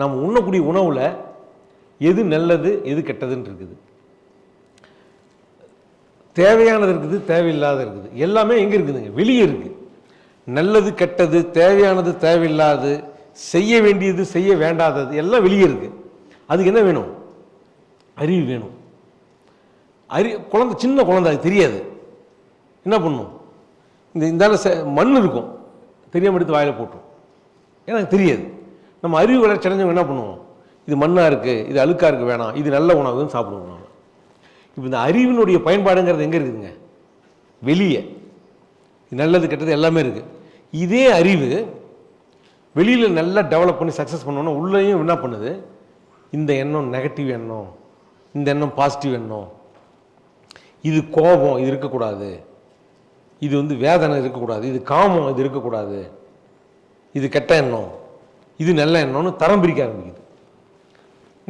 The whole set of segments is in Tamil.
நம்ம உண்ணக்கூடிய உணவில் எது நல்லது எது கெட்டதுன்னு இருக்குது. தேவையானது இருக்குது தேவையில்லாத இருக்குது. எல்லாமே எங்கே இருக்குதுங்க? வெளியே இருக்குது நல்லது கெட்டது தேவையானது தேவையில்லாது செய்ய வேண்டியது செய்ய வேண்டாதது எல்லாம் வெளியே இருக்குது அதுக்கு என்ன வேணும்? அறிவு வேணும். அறி குழந்தை சின்ன குழந்தை அது தெரியாது. என்ன பண்ணும்? இந்த இந்தால மண் இருக்கும். தெரியாமல் எடுத்து வாயில் போட்டுரும். ஏன்னா தெரியாது. நம்ம அறிவு வளர்ச்சி அடைஞ்சவங்க என்ன பண்ணுவோம்? இது மண்ணாக இருக்குது இது அழுக்காக இருக்குது வேணாம். இது நல்ல உணவுன்னு சாப்பிடுவோம் நாம். இப்போ இந்த அறிவினுடைய பயன்பாடுங்கிறது எங்கே இருக்குதுங்க வெளியே. நல்லது கெட்டது எல்லாமே இருக்குது இதே அறிவு வெளியில் நல்லா டெவலப் பண்ணி சக்ஸஸ் பண்ணோன்னா உள்ளேயும் என்ன பண்ணுது? இந்த எண்ணம் நெகட்டிவ் எண்ணம் இந்த எண்ணம் பாசிட்டிவ் எண்ணம். இது கோபம் இது இருக்கக்கூடாது. இது வந்து வேதனை இருக்கக்கூடாது. இது காமம் இது இருக்கக்கூடாது. இது கெட்ட எண்ணம். இது நல்ல எண்ணம்னு தரம் பிரிக்க ஆரம்பிக்குது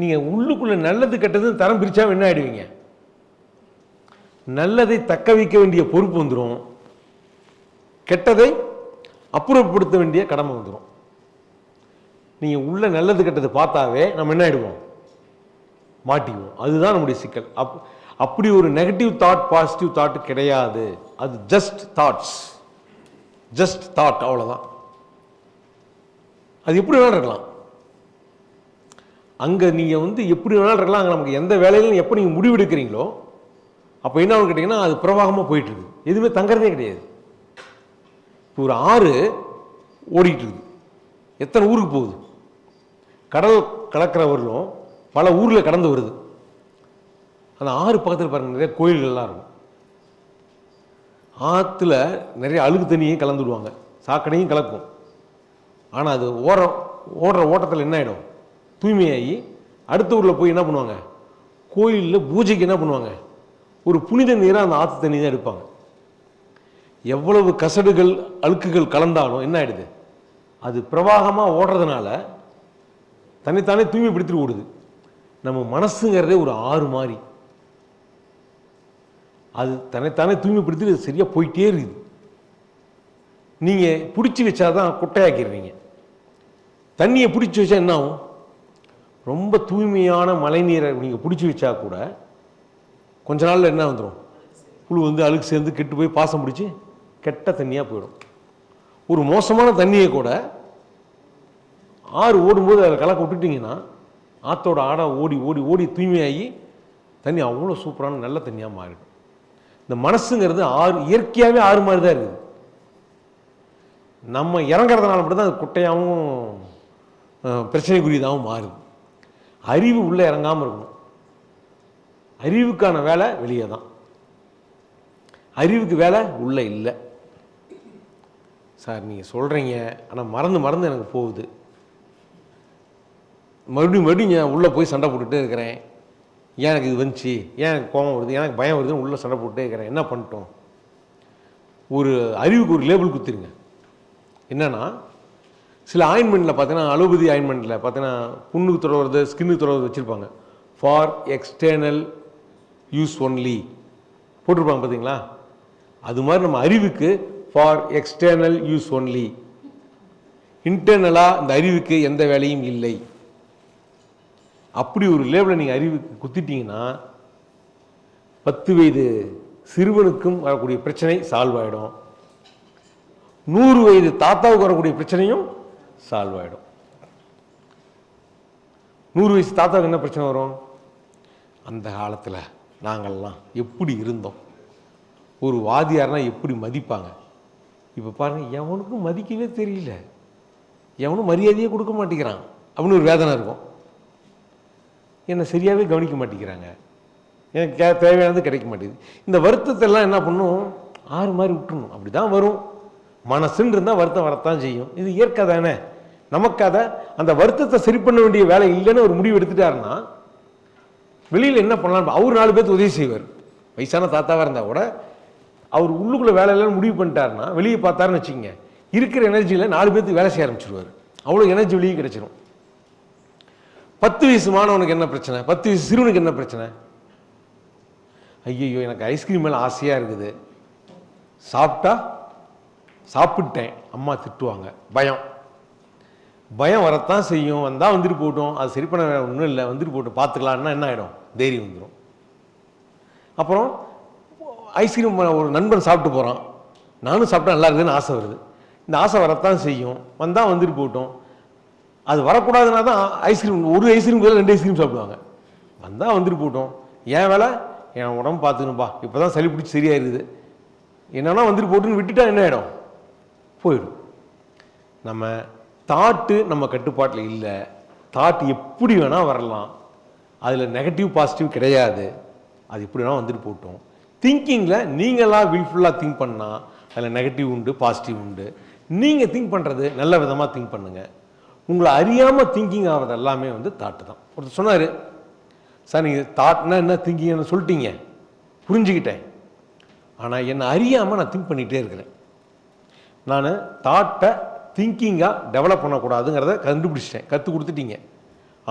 நீங்கள் உள்ளுக்குள்ளே நல்லது கெட்டது தரம் பிரித்தா என்ன ஆகிடுவீங்க நல்லதை தக்க வைக்க வேண்டிய பொறுப்பு வந்துடும் கெட்டதை அப்புறப்படுத்த வேண்டிய கடமை வந்துடும் நீங்கள் உள்ள நல்லது கெட்டது பார்த்தாவே நம்ம என்ன ஆகிடுவோம் மாட்டிக்குவோம். அதுதான் நம்முடைய சிக்கல். அப் அப்படி ஒரு நெகட்டிவ் தாட் பாசிட்டிவ் தாட் கிடையாது. அது ஜஸ்ட் தாட்ஸ் ஜஸ்ட் தாட் அவ்வளோதான் அது எப்படி வேணாலும் இருக்கலாம். அங்கே நீங்கள் வந்து எப்படி வேணாலும் இருக்கலாம் அங்கே நமக்கு எந்த வேலையிலும் எப்போ நீங்கள் முடிவெடுக்கிறீங்களோ அப்போ என்ன ஆகும் கேட்டிங்கன்னா அது பிரவாகமாக போயிட்டுருக்கு. எதுவுமே தங்குறதே கிடையாது. இப்போ ஒரு ஆறு ஓடிக்கிட்டு இருக்குது எத்தனை ஊருக்கு போகுது? கடல் கலக்கிறவர்களும் பல ஊரில் கடந்து வருது. அந்த ஆறு பக்கத்தில் பாருங்க நிறைய கோயில்கள்லாம் இருக்கும். ஆற்றுல நிறைய அழுகு தண்ணியும் கலந்து விடுவாங்க. சாக்கடையும் கலக்கும். ஆனால் அது ஓர ஓடுற ஓட்டத்தில் என்ன ஆகிடும் தூய்மையாகி அடுத்த ஊரில் போய் என்ன பண்ணுவாங்க? கோயிலில் பூஜைக்கு என்ன பண்ணுவாங்க? ஒரு புனித நீராக அந்த ஆற்று தண்ணி தான் எடுப்பாங்க. எவ்வளவு கசடுகள் அழுக்குகள் கலந்தாலும் என்ன ஆகிடுது அது பிரவாகமாக ஓடுறதுனால தன்னைத்தானே தூய்மைப்படுத்திட்டு ஓடுது. நம்ம மனசுங்கிறதே ஒரு ஆறு மாதிரி அது தன்னைத்தானே தூய்மைப்படுத்தி சரியாக போயிட்டே இருக்குது. நீங்கள் பிடிச்சி வச்சாதான் குட்டையாக்கிடுறீங்க. தண்ணியை பிடிச்சி வச்சா என்ன ஆகும்? ரொம்ப தூய்மையான மழைநீரை நீங்கள் பிடிச்சி வச்சா கூட கொஞ்ச நாளில் என்ன வந்துடும் புழு வந்து அழுக்கு சேர்ந்து கெட்டு போய் பாசம் பிடிச்சி கெட்ட தண்ணியாக போயிடும். ஒரு மோசமான தண்ணியை கூட ஆறு ஓடும்போது அதில் கலக்க விட்டுட்டிங்கன்னா ஆற்றோட ஆடாக ஓடி ஓடி ஓடி தூய்மையாகி தண்ணி அவ்வளோ சூப்பரான நல்ல தண்ணியாக மாறிடும். இந்த மனசுங்கிறது ஆறு இயற்கையாகவே ஆறு மாதிரி தான் இருக்குது. நம்ம இறங்குறதுனால மட்டும்தான் அது குட்டையாகவும் பிரச்சனைக்குரியதாகவும் மாறுது. அறிவு உள்ளே இறங்காமல் இருக்கணும். அறிவுக்கான வேலை வெளியே தான். அறிவுக்கு வேலை உள்ளே இல்லை. சார் நீங்கள் சொல்கிறீங்க ஆனால் மறந்து மறந்து எனக்கு போகுது. மறுபடியும் மறுபடியும் நான் உள்ளே போய் சண்டை போட்டுகிட்டே இருக்கிறேன். ஏன் எனக்கு இது வந்துச்சு? ஏன் எனக்கு கோபம் வருது? எனக்கு பயம் வருதுன்னு உள்ளே சண்டை போட்டுட்டே இருக்கிறேன். என்ன பண்ணிட்டோம்? ஒரு அறிவுக்கு ஒரு லேபிள் கொடுத்துருங்க. என்னென்னா சில ஆயின்மெண்ட்டில் பார்த்தீங்கன்னா அலோபதி ஆயின்மெண்ட்டில் பார்த்தீங்கன்னா புண்ணுக்கு தொடர்றது ஸ்கின்னுக்கு தொடர்றது வச்சுருப்பாங்க. ஃபார் எக்ஸ்டர்னல் யூஸ் ஒன்லி போட்டிருப்பாங்க பார்த்தீங்களா? அது மாதிரி நம்ம அறிவுக்கு ஃபார் எக்ஸ்டர்னல் யூஸ் ஒன்லி இன்டர்னலாக இந்த அறிவுக்கு எந்த வேலையும் இல்லை. அப்படி ஒரு லேபிளை நீங்கள் அறிவுக்கு குத்திட்டீங்கன்னா பத்து வயது சிறுவனுக்கும் வரக்கூடிய பிரச்சனை சால்வ் ஆகிடும் நூறு வயது தாத்தாவுக்கு வரக்கூடிய பிரச்சனையும் சால்வ் ஆகிடும் நூறு வயசு தாத்தாவுக்கு என்ன பிரச்சனை வரும்? அந்த காலத்தில் நாங்கள்லாம் எப்படி இருந்தோம்? ஒரு வாதியார்னால் எப்படி மதிப்பாங்க? இப்போ பாருங்கள் எவனுக்கும் மதிக்கவே தெரியல. எவனும் மரியாதையே கொடுக்க மாட்டேங்கிறான். அப்படின்னு ஒரு வேதனை இருக்கும். என்னை சரியாகவே கவனிக்க மாட்டேங்கிறாங்க. எனக்கு கே தேவையானது கிடைக்க மாட்டேங்குது. இந்த வருத்தத்தெல்லாம் என்ன பண்ணும்? ஆறு மாதிரி விட்டுணும் அப்படி தான் வரும். மனசுன்னு இருந்தால் வருத்தம் வரத்தான் செய்யும். இது இயற்கை தானே. நமக்கு அதை அந்த வருத்தத்தை சரி பண்ண வேண்டிய வேலை இல்லைன்னு ஒரு முடிவு எடுத்துட்டாருன்னா வெளியில் என்ன பண்ணலாம் அவர் நாலு பேர்த்து உதவி செய்வார். வயசான தாத்தாவாக இருந்தால் கூட அவர் உள்ளுக்குள்ளே வேலை இல்லைன்னு முடிவு பண்ணிட்டாருன்னா வெளியே பார்த்தாருன்னு வச்சுக்கோங்க இருக்கிற எனர்ஜியில் நாலு பேர்த்துக்கு வேலை செய்ய ஆரம்பிச்சிருவார். அவ்வளோ எனர்ஜி வெளியே கிடைச்சிரும். பத்து வயசு மாணவனுக்கு என்ன பிரச்சனை? பத்து வயசு சிறுவனுக்கு என்ன பிரச்சனை? ஐயையோ எனக்கு ஐஸ்கிரீம் மேலே ஆசையாக இருக்குது. சாப்பிட்டா சாப்பிட்டேன். அம்மா திட்டுவாங்க. பயம். பயம் வரத்தான் செய்யும். வந்தால் வந்துட்டு போட்டோம் அது சரி பண்ண ஒன்றும் இல்லை. வந்துட்டு போட்டோம் பார்த்துக்கலான்னா என்ன ஆகிடும் தைரியம் வந்துடும் அப்புறம் ஐஸ்கிரீம் ஒரு நண்பன் சாப்பிட்டு போகிறான் நானும் சாப்பிட்டா நல்லா இருக்குதுன்னு ஆசை வருது. இந்த ஆசை வரத்தான் செய்யும். வந்தால் வந்துட்டு போட்டோம் அது வரக்கூடாதுன்னா தான் ஐஸ்கிரீம் ஒரு ஐஸ்கிரீம் பதிலா ரெண்டு ஐஸ்கிரீம் சாப்பிடுவாங்க. வந்தால் வந்துட்டு போட்டோம் என் வேலை? என் உடம்பு பார்த்துக்கணும்பா. இப்போ தான் சளி பிடிச்சி சரியாயிருது. என்னன்னா வந்துட்டு போட்டுன்னு விட்டுட்டா என்ன ஆகிடும் போயிடும். நம்ம தாட்டு நம்ம கட்டுப்பாட்டில் இல்லை. தாட் எப்படி வேணால் வரலாம். அதில் நெகட்டிவ் பாசிட்டிவ் கிடையாது. அது எப்படி வேணால் வந்துட்டு போட்டோம். திங்கிங்கில் நீங்களாம் வில்ஃபுல்லாக திங்க் பண்ணால் அதில் நெகட்டிவ் உண்டு பாசிட்டிவ் உண்டு. நீங்கள் திங்க் பண்ணுறது நல்ல விதமாக திங்க் பண்ணுங்கள் உங்களை அறியாமல் திங்கிங் ஆகிறது எல்லாமே வந்து தாட்டு தான். ஒருத்தர் சொன்னார் சார் நீங்கள் தாட்னா என்ன திங்கிங்னு சொல்லிட்டீங்க. புரிஞ்சுக்கிட்டேன். ஆனால் என்னை அறியாமல் நான் திங்க் பண்ணிகிட்டே இருக்கிறேன். நான் தாட்டை திங்கிங்காக டெவலப் பண்ணக்கூடாதுங்கிறத கண்டுபிடிச்சிட்டேன். கற்றுக் கொடுத்துட்டீங்க.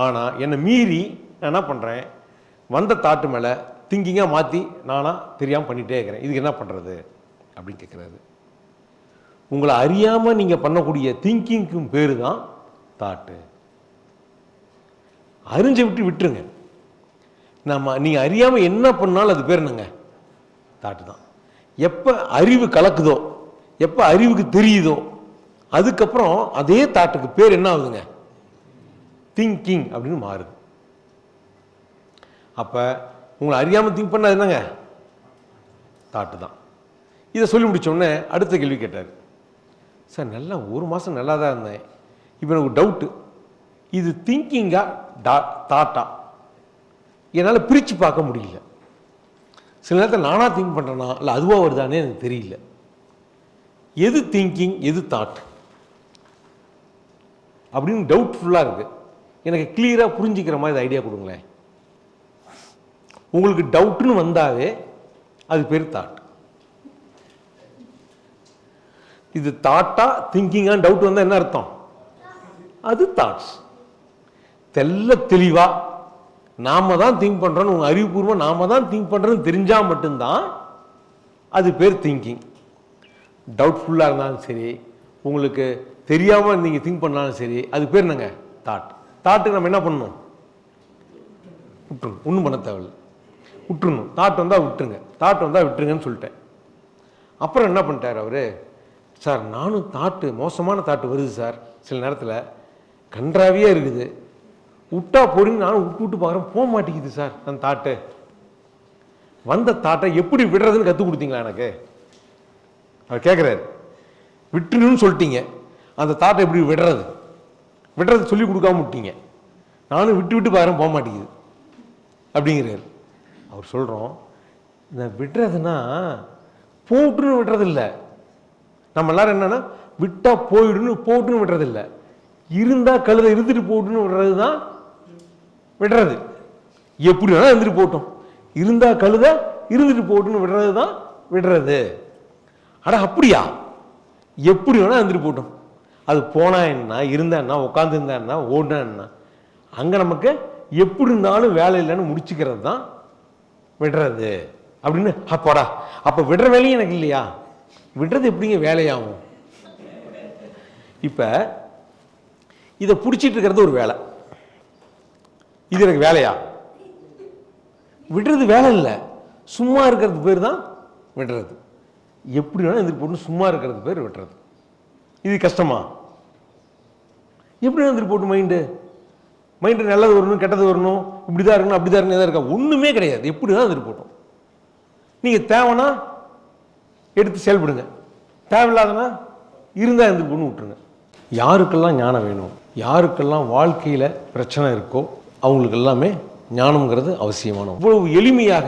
ஆனால் என்னை மீறி நான் என்ன பண்ணுறேன் வந்த தாட்டு மேலே திங்கிங்காக மாற்றி நானாக தெரியாமல் பண்ணிகிட்டே இருக்கிறேன். இதுக்கு என்ன பண்ணுறது அப்படின்னு கேட்குறாரு உங்களை அறியாமல் நீங்கள் பண்ணக்கூடிய திங்கிங்க்கும் பேர் தான் தாட்டு அறிஞ்சு விட்டு விட்டுருங்க. நம்ம நீங்கள் அறியாமல் என்ன பண்ணாலும் அது பேர் என்னங்க? தாட்டு தான். எப்போ அறிவு கலக்குதோ எப்போ அறிவுக்கு தெரியுதோ அதுக்கப்புறம் அதே தாட்டுக்கு பேர் என்ன ஆகுதுங்க? திங்கிங் அப்படின்னு மாறுது. அப்போ உங்களை அறியாமல் திங்க் பண்ண என்னங்க? தாட்டு தான். இதை சொல்லி முடித்தோடனே அடுத்த கேள்வி கேட்டார். சார் நல்லா ஒரு மாதம் நல்லா தான் இருந்தேன். இப்போ எனக்கு டவுட்டு இது திங்கிங்கா டா தாட்டா? என்னால் பிரித்து பார்க்க முடியல. சில நேரத்தில் நானாக திங்க் பண்ணுறேனா இல்லை அதுவாக வருதானே எனக்கு தெரியல. எது திங்கிங் எது தாட்? அப்படின்னு டவுட்ஃபுல்லாக இருக்குது எனக்கு கிளியராக புரிஞ்சிக்கிற மாதிரி ஐடியா கொடுங்களேன். உங்களுக்கு டவுட்னு வந்தாவே அது பேர் தாட் இது தாட்டா திங்கிங்காக டவுட் வந்தால் என்ன அர்த்தம்? அது தாட்ஸ் தெல்ல தெளிவாக நாம தான் திங்க் பண்றோம்னு உங்கள் அறிவுபூர்வம் நாம தான் திங்க் பண்ணுறோன்னு தெரிஞ்சால் மட்டும்தான் அது பேர் திங்கிங் டவுட்ஃபுல்லாக இருந்தாலும் சரி உங்களுக்கு தெரியாமல் நீங்கள் திங்க் பண்ணாலும் சரி அது பேர் என்னங்க? தாட். தாட்டுக்கு நம்ம என்ன பண்ணணும்? விட்டுருணும் ஒன்றும் பண்ண தேவையில்லை. விட்டுருணும் தாட் வந்தால் விட்டுருங்க. தாட் வந்தால் விட்டுருங்கன்னு சொல்லிட்டேன். அப்புறம் என்ன பண்ணிட்டார் அவர்? சார் நானும் தாட்டு மோசமான தாட்டு வருது சார் சில நேரத்தில். கன்றாவியே இருக்குது. விட்டா பொறுங்க நானும் விட்டு விட்டு பார்க்குறேன். போக மாட்டேங்குது சார் அந்த தாட்டு. வந்த தாட்டை எப்படி விடுறதுன்னு கற்றுக் கொடுத்தீங்களா எனக்கு? அவர் கேட்குறாரு விட்டுருன்னு சொல்லிட்டீங்க. அந்த தாட்டை எப்படி விடுறது? விடுறது சொல்லி கொடுக்காம விட்டீங்க. நானும் விட்டு விட்டு பாருங்க போக மாட்டேங்குது. அப்படிங்கிறார். அவர் சொல்கிறோம் இந்த விடுறதுன்னா போட்டுன்னு விடுறதில்ல. நம்ம எல்லாரும் என்னென்னா விட்டால் போயிடுன்னு போட்டுன்னு விடுறதில்ல. இருந்தால் கழுத கழுதை இருந்துட்டு போட்டுன்னு விடுறது தான் விடுறது. எப்படி வேணால் இருந்துட்டு போட்டோம். இருந்தால் கழுதை இருந்துட்டு போட்டுன்னு விடுறது தான் விடுறது. அட அப்படியா? எப்படி வேணால் இருந்துட்டு போட்டோம் அது போனா என்ன இருந்தான்னா உட்காந்துருந்தான்னா ஓடினா என்ன. அங்கே நமக்கு எப்படி இருந்தாலும் வேலை இல்லைன்னு முடிச்சுக்கிறது தான் விடுறது. அப்படின்னு அப்பாடா அப்போ விடுற வேலையும் எனக்கு இல்லையா? விடுறது எப்படிங்க வேலையாகும்? இப்போ இதை பிடிச்சிட்டு இருக்கிறது ஒரு வேலை. இது எனக்கு வேலையா? விடுறது வேலை இல்லை. சும்மா இருக்கிறது பேர் தான் விடுறது. எப்படி வேணால் எந்திரி போட்டு சும்மா இருக்கிறது பேர் வெட்டுறது. இது கஷ்டமா? எப்படி எந்திரி போட்டு மைண்டு மைண்டு நல்லது வரணும் கெட்டது வரணும் இப்படி தான் இருக்கணும் அப்படி தான் இருக்கணும் எதாவது இருக்கா? ஒன்றுமே கிடையாது. எப்படி தான் எந்திரி போட்டோம். நீங்கள் தேவைன்னா எடுத்து செயல்படுங்க. தேவையில்லாதனா இருந்தால் எந்திரி போட்டு விட்டுருங்க. யாருக்கெல்லாம் ஞானம் வேணும் யாருக்கெல்லாம் வாழ்க்கையில் பிரச்சனை இருக்கோ அவங்களுக்கு எல்லாமே ஞானம்ங்கிறது அவசியமான இவ்வளவு எளிமையாக